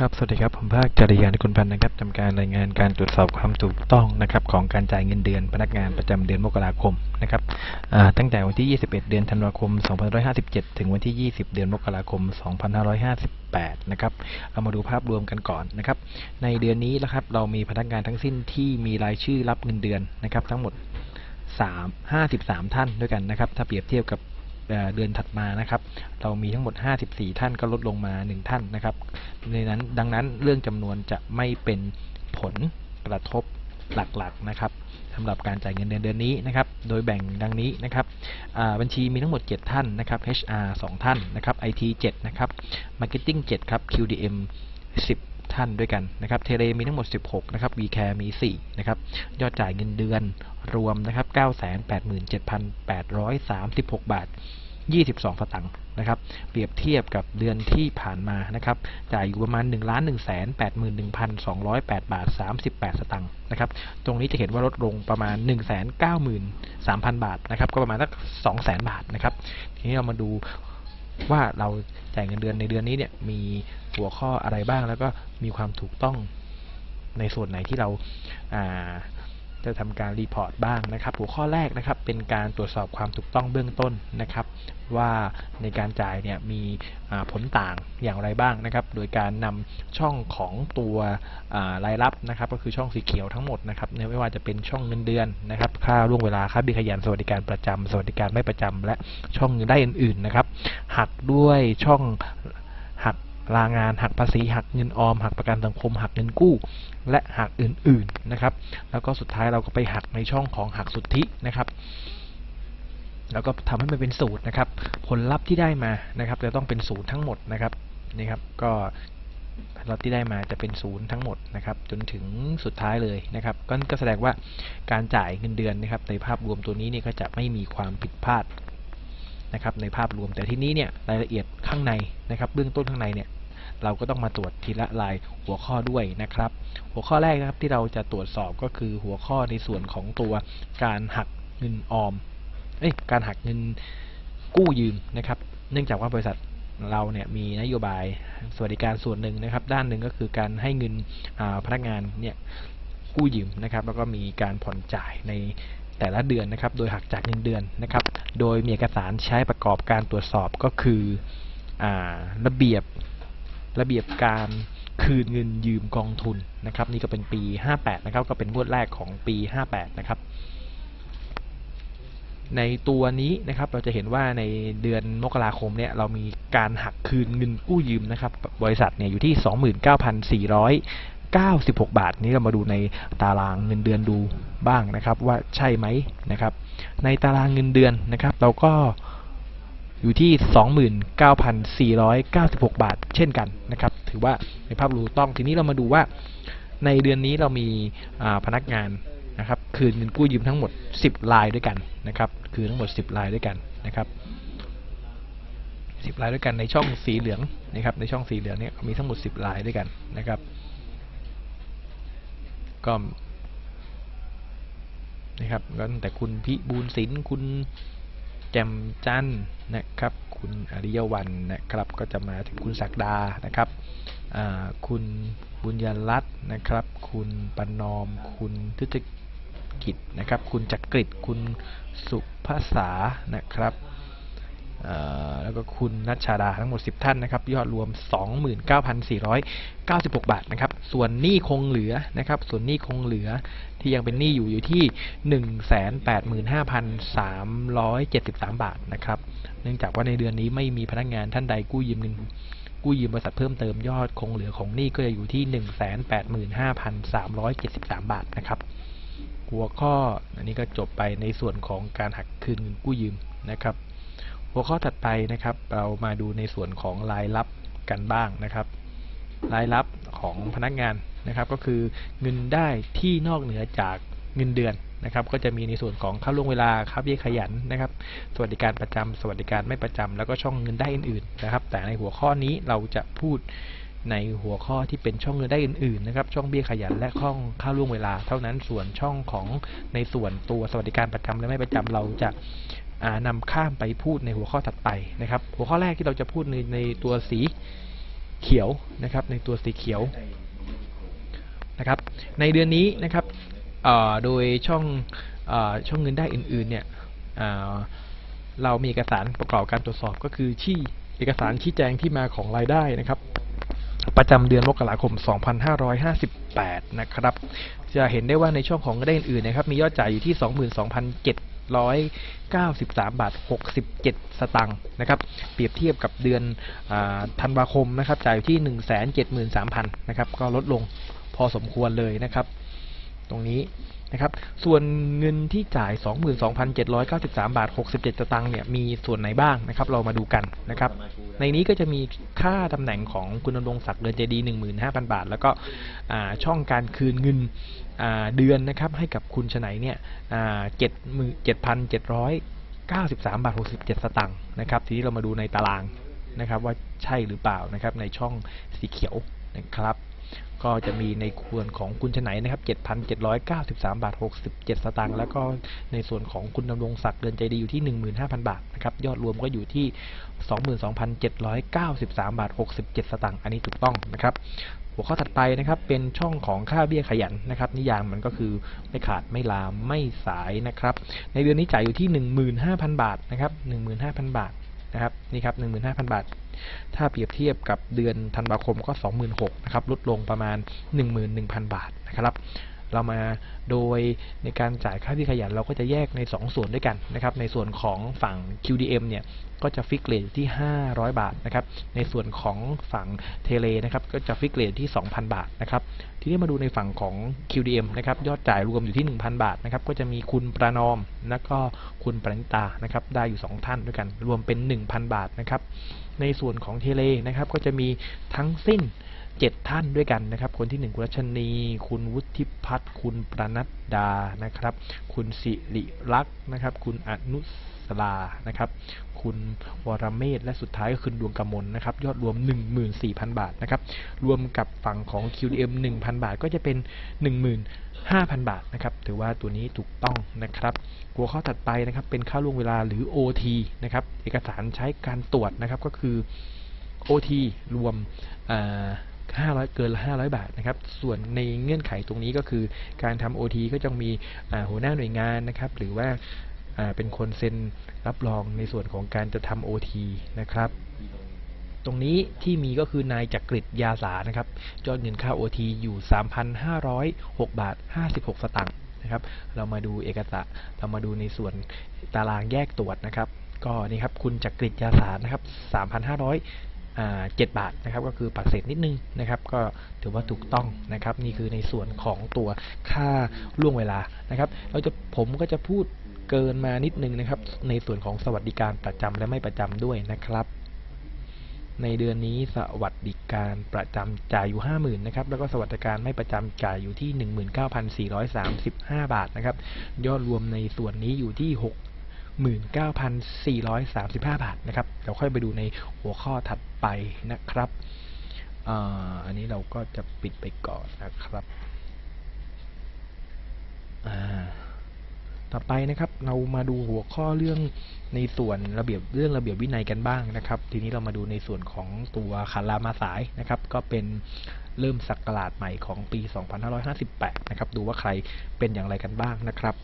ครับ สวัสดีครับ ผมภาคจริยานกุลพันธ์นะครับทำการรายงานการตรวจสอบความถูกต้องนะครับของการจ่ายเงินเดือนพนักงานประจำเดือนมกราคมนะครับตั้งแต่วันที่ 21 เดือนธันวาคม 2557 ถึงวันที่ 20 เดือนมกราคม 2558 นะครับเรามาดูภาพรวมกันก่อนนะครับ ในเดือนนี้นะครับเรามีพนักงานทั้งสิ้นที่มีรายชื่อรับเงินเดือนนะครับ ทั้งหมด3 53 ท่านด้วยกันนะครับ ถ้าเปรียบเทียบกับ เดือนถัดมานะครับ เรามีทั้งหมด 54 ท่านก็ลดลงมา 1 ท่านนะครับในนั้นดังนั้นเรื่องจำนวนจะไม่เป็นผลกระทบหลักๆนะครับสำหรับการจ่ายเงินเดือนเดือนนี้นะครับ โดยแบ่งดังนี้นะครับบัญชีมีทั้งหมด 7 ท่านนะครับ HR 2 ท่านนะครับ IT 7 นะครับ Marketing 7 ครับ QDM 10 ท่านด้วยกันนะครับเทเลมีทั้งหมด 16 นะครับ VCare มี 4 นะครับ ยอดจ่ายเงินเดือนรวมนะครับ 987,836 บาท 22 สตังค์นะครับ เปรียบเทียบกับเดือนที่ผ่านมานะครับ จ่ายอยู่ประมาณ 1 1 8 1 208 บาท 38 สตังค์นะครับ ตรงนี้จะเห็นว่าลดลงประมาณ 1 9 3 0 0 0 บาทนะครับ ก็ประมาณสัก 200,000 บาทนะครับ ทีนี้เรามาดูว่าเราจ่ายเงินเดือนในเดือนนี้เนี่ยมีหัวข้ออะไรบ้างแล้วก็มีความถูกต้องในส่วนไหนที่เราา จะทำการรีพอร์ตบ้างนะครับ หัวข้อแรกนะครับเป็นการตรวจสอบความถูกต้องเบื้องต้นนะครับ ว่าในการจ่ายเนี่ยมีผลต่างอย่างไรบ้างนะครับ โดยการนำช่องของตัวรายรับนะครับ ก็คือช่องสีเขียวทั้งหมดนะครับไม่ว่าจะเป็นช่องเงินเดือนนะครับ ค่าล่วงเวลาค่าบี้ยขยันสวัสดิการประจำสวัสดิการไม่ประจำและช่องเงินได้อื่นๆนะครับ หักด้วยช่องหัก ลางานหักภาษีหักเงินออม หักประกันสังคม หักเงินกู้ และหักอื่นๆนะครับ แล้วก็สุดท้ายเราก็ไปหักในช่องของหักสุทธินะครับ แล้วก็ทำให้มันเป็นศูนย์นะครับ ผลลัพธ์ที่ได้มานะครับ จะต้องเป็นศูนย์ทั้งหมดนะครับนี่ครับก็ผลลัพธ์ที่ได้มาจะเป็นศูนย์ทั้งหมดนะครับ จนถึงสุดท้ายเลยนะครับก็ก็แสดงว่าการจ่ายเงินเดือนนะครับ ในภาพรวมตัวนี้เนี่ยก็จะไม่มีความผิดพลาดนะครับ ในภาพรวมแต่ที่นี้เนี่ยรายละเอียดข้างในนะครับ เบื้องต้นข้างในเนี่ย เราก็ต้องมาตรวจทีละรายหัวข้อด้วยนะครับ หัวข้อแรกนะครับที่เราจะตรวจสอบก็คือหัวข้อในส่วนของตัวการหักเงินออมเอ้ยการหักเงินกู้ยืมนะครับ เนื่องจากว่าบริษัทเราเนี่ยมีนโยบายสวัสดิการส่วนหนึ่งนะครับ ด้านหนึ่งก็คือการให้เงินพนักงานเนี่ยกู้ยืมนะครับ แล้วก็มีการผ่อนจ่ายในแต่ละเดือนนะครับ โดยหักจากเงินเดือนนะครับ โดยมีเอกสารใช้ประกอบการตรวจสอบก็คืออระเบียบ ระเบียบการคืนเงินยืมกองทุนนะครับ นี่ก็เป็นปี 58 นะครับ ก็เป็นงวดแรกของปี 58 นะครับ ในตัวนี้นะครับเราจะเห็นว่าในเดือนมกราคมเนี่ยเรามีการหักคืนเงินกู้ยืมนะครับ บริษัทเนี่ยอยู่ที่ 29,496 บาท นี้เรามาดูในตารางเงินเดือนดูบ้างนะครับ ว่าใช่ไหมนะครับ ในตารางเงินเดือนนะครับ เราก็ อยู่ที่ 29,496 บาท เช่นกันนะครับ ถือว่าในภาพรวมถูกต้อง ทีนี้เรามาดูว่าในเดือนนี้เรามีาพนักงานนะครับ คืนเงินกู้ยืมทั้งหมด 10รายด้วยกันนะครับ คือทั้งหมด 10รายด้วยกันนะครับ 10รายด้วยกันในช่องสีเหลืองนะครับ ในช่องสีเหลืองนี่ยมีทั้งหมด 10รายด้วยกันนะครับ ก็นะครับก็ตั้งแต่คุณพิบูลศิลป์คุณ แจ่มจันนะครับ คุณอริยวันนะครับ ก็จะมาถึงคุณศักดานะครับคุณบุญยรัตน์นะครับ คุณปนอม คุณทุตกิจนะครับ คุณจักริดคุณสุภาษานะครับ แล้วก็คุณนัชชาดาทั้งหมด 10 ท่านนะครับยอดรวม 29,496 บาทนะครับส่วนหนี้คงเหลือนะครับส่วนหนี้คงเหลือที่ยังเป็นหนี้อยู่อยู่ที่ 185,373 บาทนะครับเนื่องจากว่าในเดือนนี้ไม่มีพนักงานท่านใดกู้ยืมเงินกู้ยืมบริษัทเพิ่มเติมยอดคงเหลือของหนี้ก็จะอยู่ที่ 185,373 บาทนะครับหัวข้ออันนี้ก็จบไปในส่วนของการหักคืนเงินกู้ยืมนะครับ หัวข้อถัดไปนะครับ เรามาดูในส่วนของรายรับกันบ้างนะครับ รายรับของพนักงานนะครับ ก็คือเงินได้ที่นอกเหนือจากเงินเดือนนะครับ ก็จะมีในส่วนของค่าล่วงเวลาค่าเบี้ยขยันนะครับ สวัสดิการประจำสวัสดิการไม่ประจำแล้วก็ช่องเงินได้อื่นๆนะครับ แต่ในหัวข้อนี้เราจะพูดในหัวข้อที่เป็นช่องเงินได้อื่นๆนะครับ ช่องเบี้ยขยันและช่องค่าล่วงเวลา เท่านั้นส่วนช่องของในส่วนตัวสวัสดิการประจำและไม่ประจำเราจะ นำข้ามไปพูดในหัวข้อถัดไปนะครับ หัวข้อแรกที่เราจะพูดในในตัวสีเขียวนะครับ ในตัวสีเขียวนะครับ ในเดือนนี้นะครับโดยช่องอช่องเงินได้อื่น ๆ เนี่ยเรามีเอกสารประกอบการตรวจสอบก็คือที่เอกสารชี้แจงที่มาของรายได้นะครับ ประจำเดือนมกราคม 2558 นะครับ จะเห็นได้ว่าในช่องของเงินได้อื่นๆนะครับ มียอดจ่ายอยู่ที่ 22,007 22,793 บาท 67 สตางค์นะครับ เปรียบเทียบกับเดือนอธันวาคมนะครับจ่ายอยู่ที่ 173,000 นะครับ ก็ลดลงพอสมควรเลยนะครับ ตรงนี้นะครับส่วนเงินที่จ่าย 22,793 บาท 67 สตางค์เนี่ยมีส่วนไหนบ้างนะครับ เรามาดูกันนะครับ ในนี้ก็จะมีค่าตำแหน่งของคุณดำรงศักดิ์เดือนเจดี 15,000 บาท แล้วก็ช่องการคืนเงินเดือนนะครับให้กับคุณชนัยเนี่ยเจ็ดหมื่นเจ็ดพันเจ็ดร้อยเก้าสิบสามบาทหกสิบเจ็ดสตางค์นะครับทีนี้เรามาดูในตารางนะครับว่าใช่หรือเปล่านะครับในช่องสีเขียวนะครับ ก็จะมีในควรของคุณชนัยนะครับ 7,793 บาท 67 สตางค์ แล้วก็ในส่วนของคุณดำรงศักดิ์เดือนใจดีอยู่ที่ 15,000 บาทนะครับ ยอดรวมก็อยู่ที่ 22,793 บาท 67 สตางค์ อันนี้ถูกต้องนะครับ หัวข้อถัดไปนะครับ เป็นช่องของค่าเบี้ยขยันนะครับ นิยามมันก็คือไม่ขาดไม่ลามไม่สายนะครับ ในเดือนนี้จ่ายอยู่ที่ 15,000 บาทนะครับ 15,000 บาท นะครับนี่ครับ 15,000 บาท ถ้าเปรียบเทียบกับเดือนธันวาคมก็ 26,000นะครับลดลงประมาณ 11,000 บาทนะครับ เรามาโดยในการจ่ายค่าที่ขยันเราก็จะแยกใน 2 ส่วนด้วยกันนะครับ ในส่วนของฝั่ง QDM เนี่ยก็จะฟิกเรทที่ 500 บาทนะครับ ในส่วนของฝั่งเทเลนะครับ ก็จะฟิกเรทที่ 2,000 บาทนะครับ ทีนี้มาดูในฝั่งของ QDM นะครับ ยอดจ่ายรวมอยู่ที่ 1,000 บาทนะครับ ก็จะมีคุณประนอม และก็คุณปณิตา นะครับ ได้อยู่ 2 ท่านด้วยกัน รวมเป็น 1,000 บาทนะครับ ในส่วนของเทเลนะครับ ก็จะมีทั้งสิ้น 7 ท่านด้วยกันนะครับ คนที่ 1 คุณรัชนี คุณวุฒิพัฒน์คุณประนัดดานะครับ คุณสิริลักษ์นะครับ คุณอนุสลานะครับ คุณวรเมศและสุดท้ายก็คือดวงกมลนะครับ ยอดรวม 14,000 บาทนะครับ รวมกับฝั่งของ QDM 1,000 บาทก็จะเป็น 15,000 บาทนะครับ ถือว่าตัวนี้ถูกต้องนะครับ หัวข้อถัดไปนะครับ เป็นค่าล่วงเวลาหรือ OT นะครับ เอกสารใช้การตรวจนะครับก็คือ OT รวมอ่า 500 เกิน 500 บาทนะครับ ส่วนในเงื่อนไขตรงนี้ก็คือการทำ OT ก็จะมีหัวหน้าหน่วยงานนะครับ หรือว่าเป็นคนเซ็นรับรองในส่วนของการจะทำ OT นะครับตรงนี้ที่มีก็คือนายจักริดยาสานะครับยอดเงินค่า OT อยู่ 3,506 บาท 56 สตางค์นะครับ เรามาดูเอกสารเรามาดูในส่วนตารางแยกตรวจนะครับ ก็นี่ครับคุณจักริดยาสานะครับ3,500 7 บาทนะครับก็คือปักเศษนิดนึงนะครับก็ถือว่าถูกต้องนะครับนี่คือในส่วนของตัวค่าล่วงเวลานะครับเราจะผมก็จะพูดเกินมานิดนึงนะครับ ในส่วนของสวัสดิการประจำและไม่ประจำด้วยนะครับ ในเดือนนี้สวัสดิการประจำจ่ายอยู่ 50,000นะครับแล้วก็สวัสดิการไม่ประจำจ่ายอยู่ที่ 19,435 บาทนะครับยอดรวมในส่วนนี้อยู่ที่ 69,435 บาทนะครับเราค่อยไปดูในหัวข้อถัดไปนะครับอันนี้เราก็จะปิดไปก่อนนะครับต่อไปนะครับเรามาดูหัวข้อเรื่องในส่วนระเบียบเรื่องระเบียบวินัยกันบ้างนะครับ ทีนี้เรามาดูในส่วนของตัวขันลามาสายนะครับ ก็เป็นเริ่มศักราชใหม่ของปี 2558 นะครับ ดูว่าใครเป็นอย่างไรกันบ้างนะครับ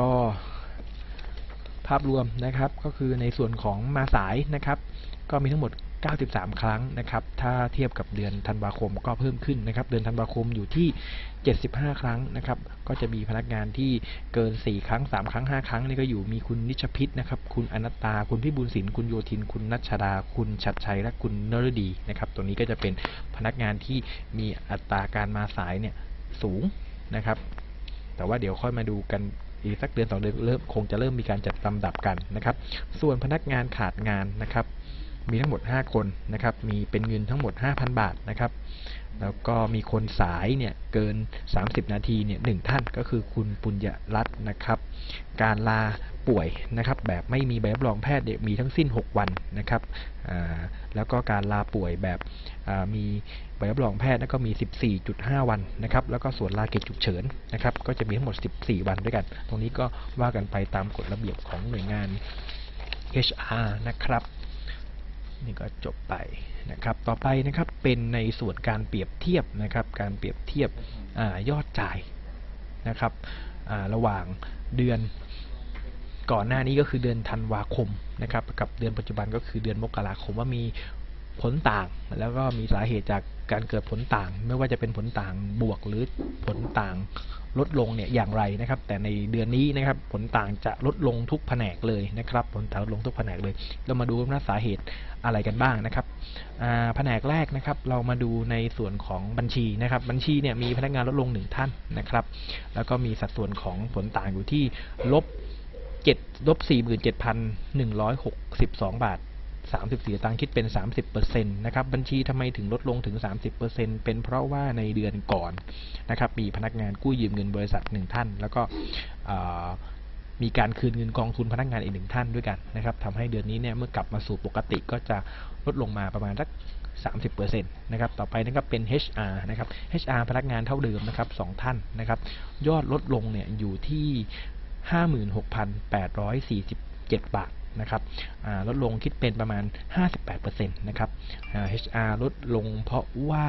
ก็ ภาพรวมนะครับก็คือในส่วนของมาสายนะครับ ก็มีทั้งหมด 93 ครั้งนะครับ ถ้าเทียบกับเดือนธันวาคมก็เพิ่มขึ้นนะครับ เดือนธันวาคมอยู่ที่ 75 ครั้งนะครับ ก็จะมีพนักงานที่เกิน 4 ครั้ง 3 ครั้ง 5 ครั้งนี่ก็อยู่มีคุณนิชพิษนะครับ คุณอนัตตา คุณพิบูลศิลป์คุณโยธิน คุณนัชดา คุณชัดชัย และคุณนรดีนะครับ ตัวนี้ก็จะเป็นพนักงานที่มีอัตราการมาสายเนี่ยสูงนะครับ แต่ว่าเดี๋ยวค่อยมาดูกัน อีกสักเดือนสองเดือนเริ่มคงจะเริ่มมีการจัดลำดับกันนะครับ ส่วนพนักงานขาดงานนะครับ มีทั้งหมด 5 คนนะครับ มีเป็นเงินทั้งหมด 5,000 บาทนะครับ แล้วก็มีคนสายเนี่ยเกิน 30 นาทีเนี่ยหนึ่งท่านก็คือคุณปุญญรัตน์นะครับ การลาป่วยนะครับแบบไม่มีใบรับรองแพทย์เนี่ยมีทั้งสิ้น 6 วันนะครับแล้วก็การลาป่วยแบบมี ใบรับรองแพทย์ก็มี 14.5 วันนะครับ แล้วก็ส่วนลาเกตฉุกเฉินนะครับ ก็จะมีทั้งหมด 14 วันด้วยกัน ตรงนี้ก็ว่ากันไปตามกฎระเบียบของหน่วยงาน HR นะครับ นี่ก็จบไปนะครับ ต่อไปนะครับเป็นในส่วนการเปรียบเทียบนะครับ การเปรียบเทียบอยอดจ่ายนะครับระหว่างเดือนก่อนหน้านี้ก็คือเดือนธันวาคมนะครับ กับเดือนปัจจุบันก็คือเดือนมกราคมว่ามีผลต่าง แล้วก็มีสาเหตุจาก การเกิดผลต่าง ไม่ว่าจะเป็นผลต่างบวกหรือผลต่างลดลงเนี่ยอย่างไรนะครับ แต่ในเดือนนี้นะครับผลต่างจะลดลงทุกแผนกเลยนะครับ ผลต่างลดลงทุกแผนกเลย เรามาดูว่าสาเหตุอะไรกันบ้างนะครับแผนกแรกนะครับ เรามาดูในส่วนของบัญชีนะครับ บัญชีเนี่ยมีพนักงานลดลงหนึ่งท่านนะครับ แล้วก็มีสัดส่วนของผลต่างอยู่ที่ลบเจ็ดลบสี่หมื่นเจ็ดพันหนึ่งร้อยหกสิบสองบาท 34ตังค์คิดเป็น 30%นะครับบัญชีทำไมถึงลดลงถึง 30%เป็นเพราะว่าในเดือนก่อนนะครับมีพนักงานกู้ยืมเงินบริษัทหนึ่งท่าน แล้วก็มีการคืนเงินกองทุนพนักงานอีกหนึ่งท่านด้วยกันนะครับทำให้เดือนนี้เนี่ยเมื่อกลับมาสู่ปกติก็จะลดลงมาประมาณสัก30%นะครับ ต่อไปนะครับเป็น HR นะครับ HR พนักงานเท่าเดิมนะครับสองท่านนะครับ ยอดลดลงเนี่ยอยู่ที่ 56,847 บาท นะครับลดลงคิดเป็นประมาณ 58%นะครับ HR ลดลงเพราะว่า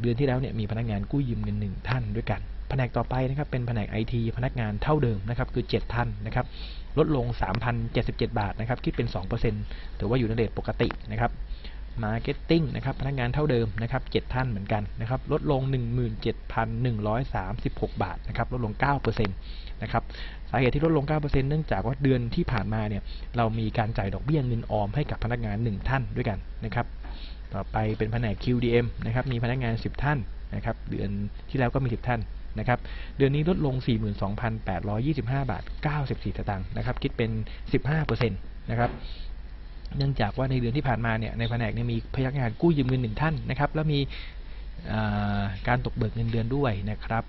เดือนที่แล้วเนี่ยมีพนักงานกู้ยืมเงินหนึ่งท่านด้วยกัน แผนกต่อไปนะครับเป็นแผนกไอทีพนักงานเท่าเดิมนะครับคือ 7 ท่านนะครับลดลง 3,077 บาทนะครับคิดเป็น 2%ถือว่าอยู่ในเรทปกตินะครับ Marketing นะครับพนักงานเท่าเดิมนะครับ7ท่านเหมือนกันนะครับลดลง 17,136 บาทนะครับลดลง 9%นะครับสาเหตุที่ลดลง 9%เนื่องจากว่าเดือนที่ผ่านมาเนี่ยเรามีการจ่ายดอกเบี้ยเงินออมให้กับพนักงาน 1 ท่านด้วยกันนะครับต่อไปเป็นแผนก QDM นะครับมีพนักงาน 10 ท่านนะครับเดือนที่แล้วก็มี 10 ท่านนะครับเดือนนี้ลดลง 42,825 บาท 94 สตางค์นะครับคิดเป็น 15%นะครับ เนื่องจากว่าในเดือนที่ผ่านมาเนี่ยในแผนกเนี่ยมีพนักงานกู้ยืมเงินหนึ่งท่านนะครับ แล้วมีการตกเบิกเงินเดือนด้วยนะครับ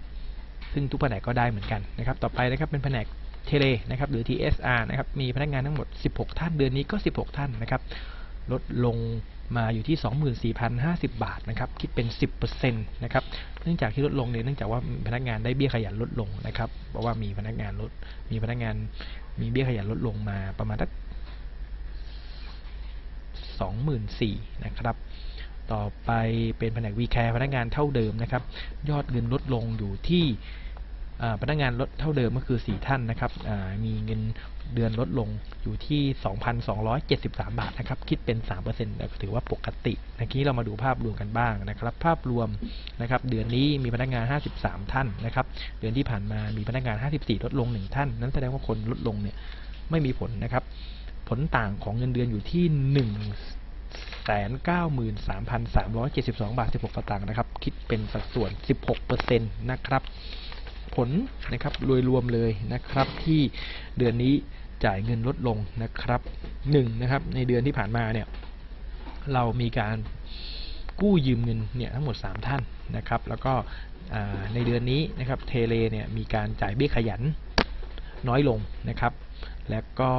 ซึ่งทุกแผนกก็ได้เหมือนกันนะครับ ต่อไปนะครับเป็นแผนกเทเลนะครับหรือ TSR นะครับมีพนักงานทั้งหมด 16 ท่านเดือนนี้ก็ 16 ท่านนะครับ ลดลงมาอยู่ที่ 24,050 บาทนะครับ คิดเป็น 10%นะครับ เนื่องจากที่ลดลงเนี่ยเนื่องจากว่าพนักงานได้เบี้ยขยันลดลงนะครับ เพราะว่ามีพนักงานลด มีพนักงานมีเบี้ยขยันลดลงมาประมาณสัก 24,000นะครับต่อไปเป็นแผนกวีแคร์พนักงานเท่าเดิมนะครับ ยอดเงินลดลงอยู่ที่พนักงานลดเท่าเดิมก็คือ 4 ท่านนะครับมีเงินเดือนลดลงอยู่ที่ 2,273 บาทนะครับ คิดเป็น 3%ถือว่าปกติเมื่อกี้เรามาดูภาพรวมกันบ้างนะครับ ภาพรวมนะครับ เดือนนี้มีพนักงาน 53 ท่านนะครับ เดือนที่ผ่านมามีพนักงาน 54 ลดลง 1 ท่าน นั้นแสดงว่าคนลดลงเนี่ยไม่มีผลนะครับ ผลต่างของเงินเดือนอยู่ที่1แสนเก้าหมื่นสามพันสามร้อยเจ็ดสิบสองบาทสิบหกสตางค์นะครับ คิดเป็นสัดส่วนสิบหกเปอร์เซ็นต์นะครับ ผลนะครับโดยรวมเลยนะครับ ที่เดือนนี้จ่ายเงินลดลงนะครับหนึ่งนะครับ ในเดือนที่ผ่านมาเนี่ย เรามีการกู้ยืมเงินเนี่ยทั้งหมด 3 ท่านนะครับ แล้วก็ในเดือนนี้นะครับเทเลเนี่ยมีการจ่ายเบี้ยขยันน้อยลงนะครับ แล้วก็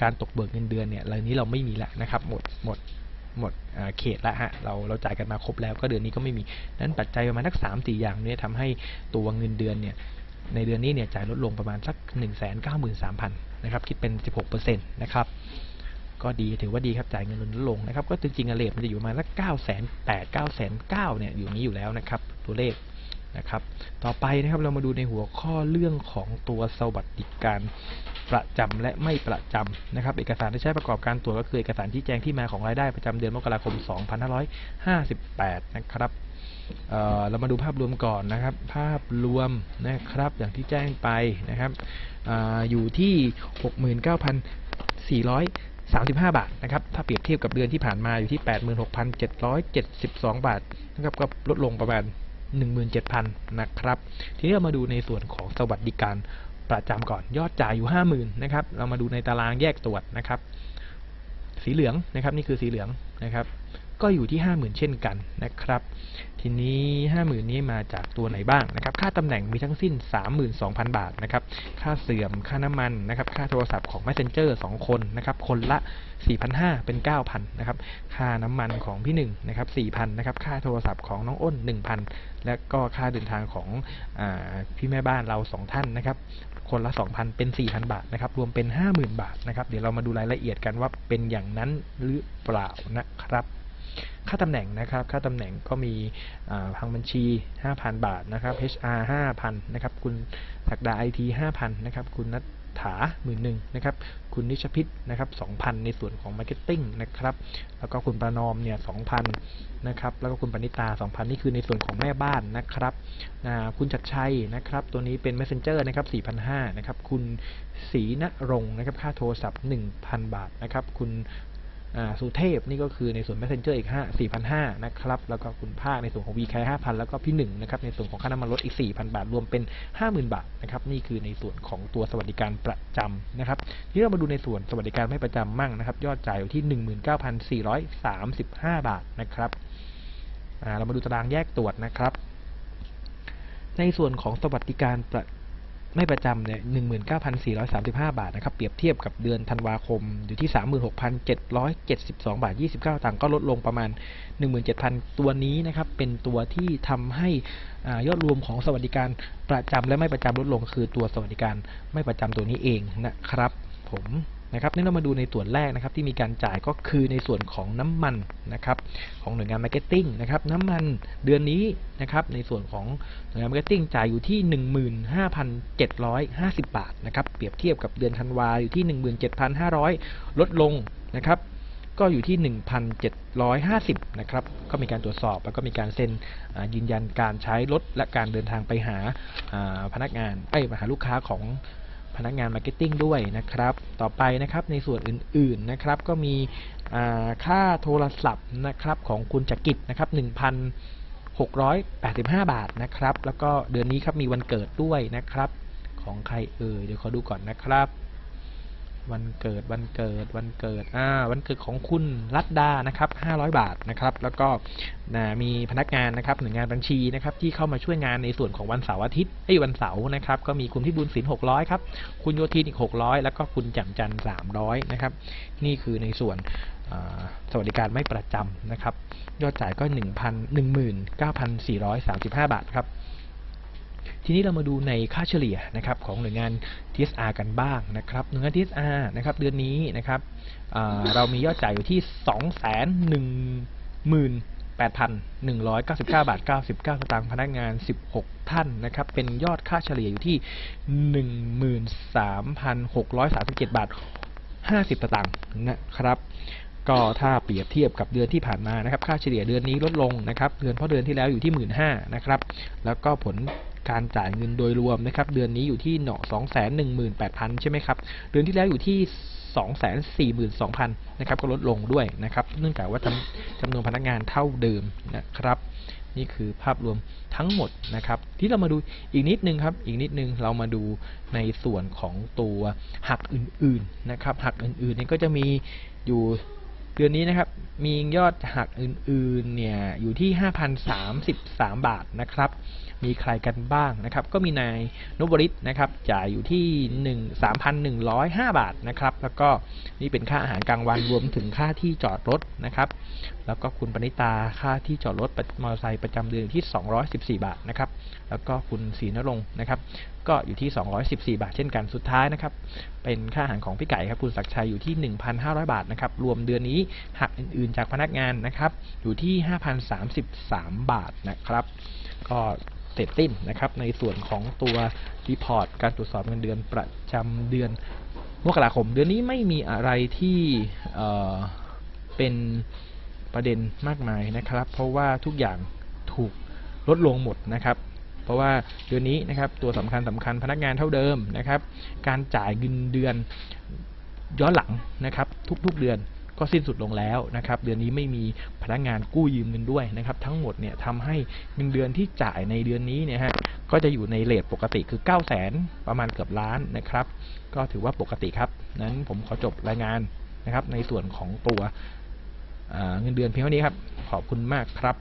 การตกเบิกเงินเดือนเนี่ยรายนี้เราไม่มีละนะครับ หมดหมดหมดเขตละฮะเราเราจ่ายกันมาครบแล้วก็เดือนนี้ก็ไม่มีนั้นปัจจัยประมาณสักสามสี่อย่างเนี่ยทำให้ตัวเงินเดือนเนี่ยในเดือนนี้เนี่ยจ่ายลดลงประมาณสัก1นึ่งแสนเก้าหมื่นสามพันนะครับคิดเป็น 16%นะครับก็ดีถือว่าดีครับจ่ายเงินลดลงนะครับก็จริงๆอะเลทมันจะอยู่ประมาณสักเก้าแสนแปดเก้าแสนเก้าเนี่ยอยู่นี้อยู่แล้วนะครับตัวเลข นะครับ ต่อไปนะครับเรามาดูในหัวข้อเรื่องของตัวสวัสดิการประจำและไม่ประจำนะครับ เอกสารที่ใช้ประกอบการตรวจก็คือเอกสารที่แจ้งที่มาของรายได้ประจำเดือนมกราคม 2558 นะครับเเรามาดูภาพรวมก่อนนะครับ ภาพรวมนะครับอย่างที่แจ้งไปนะครับออยู่ที่ 69,435 บาทนะครับ ถ้าเปรียบเทียบกับเดือนที่ผ่านมาอยู่ที่ 86,772 บาทนะครับก็ลดลงประมาณ 17,000 นะครับ ทีนี้เรามาดูในส่วนของสวัสดิการประจำก่อนยอดจ่ายอยู่ 50,000นะครับ เรามาดูในตารางแยกตรวจนะครับ สีเหลืองนะครับ นี่คือสีเหลืองนะครับ ก็อยู่ที่ 50,000 เช่นกันนะครับ ทีนี้50,000นี้มาจากตัวไหนบ้างนะครับ ค่าตำแหน่งมีทั้งสิ้น 32,000 บาทนะครับ ค่าเสื่อม ค่าน้ำมันนะครับ ค่าโทรศัพท์ของ Messenger 2 คนนะครับ คนละ 4,500 เป็น 9,000 นะครับ ค่าน้ำมันของพี่หนึ่งนะครับ 4,000 นะครับ ค่าโทรศัพท์ของน้องอ้น 1,000 และก็ค่าเดินทางของอพี่แม่บ้านเรา 2 ท่านนะครับ คนละ 2,000 เป็น 4,000 บาทนะครับ รวมเป็น 50,000 บาทนะครับ เดี๋ยวเรามาดูรายละเอียดกันว่าเป็นอย่างนั้นหรือเปล่านะครับ ค่าตำแหน่งนะครับ ค่าตำแหน่งก็มีทางบัญชี 5,000 บาทนะครับ HR 5,000นะครับ คุณศักดา IT 5,000นะครับ คุณนัทถาหมื่นหนึ่งนะครับ คุณนิชพิษนะครับ2,000ในส่วนของ Marketing นะครับ แล้วก็คุณประนอมเนี่ย2,000นะครับ แล้วก็คุณปณิตา2,000นี่คือในส่วนของแม่บ้านนะครับ คุณจัดชัยนะครับ ตัวนี้เป็น Messenger นะครับ4,500นะครับ คุณศรีณรงค์นะครับ ค่าโทรศัพท์1,000บาทนะครับ คุณ สุเทพนี่ก็คือในส่วน Messenger อีก5 4,500นะครับ แล้วก็คุณภาคในส่วนของ VK 5,000 แล้วก็พี่หนึ่งนะครับ ในส่วนของค่าน้ำมันรถอีก 4,000 บาท รวมเป็น 50,000 บาทนะครับ นี่คือในส่วนของตัวสวัสดิการประจำนะครับ ที่เรามาดูในส่วนสวัสดิการไม่ประจำมั่งนะครับ ยอดจ่ายอยู่ที่ 19,435 บาทนะครับเรามาดูตารางแยกตรวจนะครับ ในส่วนของสวัสดิการประ ไม่ประจำเนี่ย19,435 บาทนะครับ เปรียบเทียบกับเดือนธันวาคมอยู่ที่ 36,772 บาท 29 ตังค์ก็ลดลงประมาณ 17,000 ตัวนี้นะครับ เป็นตัวที่ทำให้อยอดรวมของสวัสดิการประจำและไม่ประจำลดลง คือตัวสวัสดิการไม่ประจำตัวนี้เองนะครับ ผม นะครับนี่เรามาดูในส่วนแรกนะครับที่มีการจ่ายก็คือในส่วนของน้ำมันนะครับของหน่วยงานมาร์เก็ตติ้งนะครับน้ำมันเดือนนี้นะครับในส่วนของหน่วยงานมาร์เก็ตติ้งจ่ายอยู่ที่ 15,750 บาทนะครับเปรียบเทียบกับเดือนธันวาอยู่ที่ 17,500 ลดลงนะครับก็อยู่ที่ 1,750 นะครับ ก็มีการตรวจสอบแล้วก็มีการเซ็นยืนยันการใช้รถและการเดินทางไปหาพนักงานเอ้ยไปหาลูกค้าของ พนักงานมาร์เก็ตติ้งด้วยนะครับ ต่อไปนะครับในส่วนอื่นๆนะครับ ก็มีค่าโทรศัพท์นะครับของคุณจักริดนะครับ1,685 บาทนะครับ แล้วก็เดือนนี้ครับมีวันเกิดด้วยนะครับ ของใครเอ่ยเดี๋ยวขอดูก่อนนะครับ วันเกิดวันเกิดวันเกิดอ่าวันเกิดของคุณรัตดานะครับ500 บาทนะครับ แล้วก็นะมีพนักงานนะครับหน่วยงานบัญชีนะครับที่เข้ามาช่วยงานในส่วนของวันเสาร์อาทิตย์ไอ้ยวันเสาร์นะครับก็มีคุณพิบูลศิลป์600ครับคุณโยธินอีก 600 แล้วก็คุณแจ่มจันทร์300นะครับนี่คือในส่วนสวัสดิการไม่ประจำนะครับ ยอดจ่ายก็ 1,000 19,435 บาทครับ ทีนี้เรามาดูในค่าเฉลี่ยนะครับของหน่วยงาน TSR กันบ้างนะครับหน่วยงาน TSR นะครับเดือนนี้นะครับเรามียอดจ่ายอยู่ที่ 218,199 บาท 99 สตางค์พนักงาน 16 ท่านนะครับ เป็นยอดค่าเฉลี่ยอยู่ที่ 13,637 บาท 50 สตางค์นะครับ ก็ถ้าเปรียบเทียบกับเดือนที่ผ่านมานะครับ ค่าเฉลี่ยเดือนนี้ลดลงนะครับ เดือนเพราะเดือนที่แล้วอยู่ที่ 1 5ื่นนะครับ แล้วก็ผล การจ่ายเงินโดยรวมนะครับ เดือนนี้อยู่ที่เนาะสองแสนหนึ่งหมื่นแปดพันใช่ไหมครับ เดือนที่แล้วอยู่ที่สองแสนสี่หมื่นสองพันนะครับก็ลดลงด้วยนะครับ เนื่องจากว่าจำจำนวนพนักงานเท่าเดิมนะครับ นี่คือภาพรวมทั้งหมดนะครับ ที่เรามาดูอีกนิดนึงครับ อีกนิดนึงเรามาดูในส่วนของตัวหักอื่นๆนะครับหักอื่นๆนี่ก็จะมีอยู่เดือนนี้นะครับ มียอดหักอื่นๆเนี่ยอยู่ที่ 5,033 บาทนะครับ มีใครกันบ้างนะครับ ก็มีนายนบริตนะครับจ่ายอยู่ที่ 1 3,105 บาทนะครับ แล้วก็นี่เป็นค่าอาหารกลางวันรวมถึงค่าที่จอดรถนะครับ แล้วก็คุณปณิตาค่าที่จอดรถมอเตอร์ไซค์ประจำเดือนอยู่ที่ 214 บาทนะครับ แล้วก็คุณศรีนรงค์นะครับ ก็อยู่ที่ 214 บาท เช่นกันสุดท้ายนะครับ เป็นค่าอาหารของพี่ไก่ครับคุณศักชัยอยู่ที่ 1,500 บาทนะครับ รวมเดือนนี้หักอื่น ๆ จากพนักงานนะครับ อยู่ที่ 5,033 บาทนะครับ ก็ เสร็จสิ้นนะครับ ในส่วนของตัวรีพอร์ตการตรวจสอบเงินเดือนประจำเดือนมกราคม เดือนนี้ไม่มีอะไรที่เเป็นประเด็นมากมายนะครับ เพราะว่าทุกอย่างถูกลดลงหมดนะครับ เพราะว่าเดือนนี้นะครับตัวสำคัญสำคัญพนักงานเท่าเดิมนะครับ การจ่ายเงินเดือนย้อนหลังนะครับ ทุกๆเดือน ก็สิ้นสุดลงแล้วนะครับ เดือนนี้ไม่มีพนักงานกู้ยืมเงินด้วยนะครับ ทั้งหมดเนี่ยทำให้เงินเดือนที่จ่ายในเดือนนี้เนี่ยฮะก็จะอยู่ในเลทปกติคือ 9 0 0 0 0นประมาณเกือบล้านนะครับ ก็ถือว่าปกติครับ นั้นผมขอจบรายงานนะครับ ในส่วนของตัวเงินเดือนเพียงเท่านี้ครับ ขอบคุณมากครับ